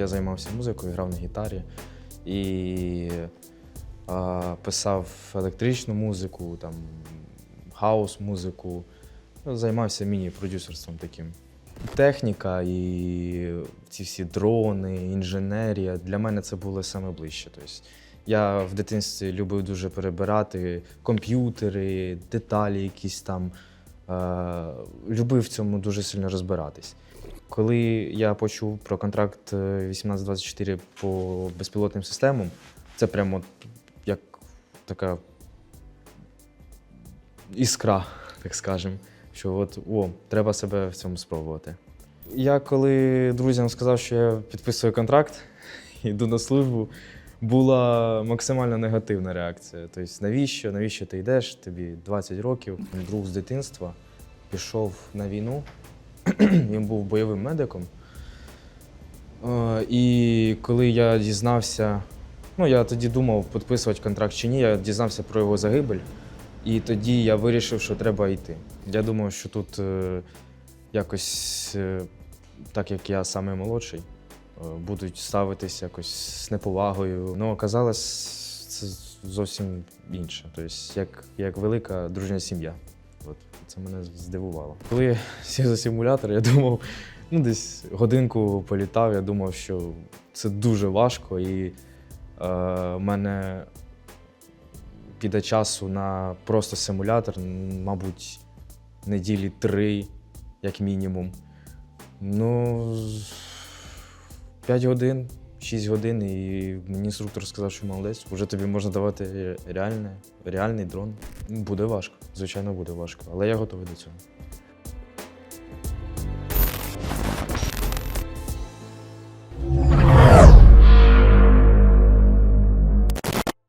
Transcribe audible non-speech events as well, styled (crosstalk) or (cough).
Я займався музикою, грав на гітарі і а, писав електричну музику, там, хаос-музику. Ну, Займався міні-продюсерством таким. Техніка і ці всі дрони, інженерія для мене це було саме ближче. Тобто, я в дитинстві любив дуже перебирати комп'ютери, деталі якісь там. Любив в цьому дуже сильно розбиратись. Коли я почув про контракт е, 1824 по безпілотним системам, це прямо як така іскра, так скажемо, що от о, треба себе в цьому спробувати. Я коли друзям сказав, що я підписую контракт, (laughs) йду на службу, була максимально негативна реакція. Тобто, навіщо? Навіщо ти йдеш? Тобі 20 років, друг з дитинства пішов на війну. (clears throat) Він був бойовим медиком. Е, І коли я дізнався, ну я тоді думав, підписувати контракт чи ні, я дізнався про його загибель. І тоді я вирішив, що треба йти. Я думав, що тут е, якось, е, так як я самий молодший, будуть ставитись якось з неповагою. Ну, оказалось, це зовсім інше. Тобто, як, як велика дружня сім'я. От це мене здивувало. Коли я сів за симулятор, я думав, ну десь годинку політав, я думав, що це дуже важко, і е, мене піде часу на просто симулятор, мабуть, неділі три, як мінімум. Ну, 5 годин, 6 годин, і мені інструктор сказав, що молодець, вже тобі можна давати реальне, реальний дрон. Буде важко, звичайно, буде важко, але я готовий до цього.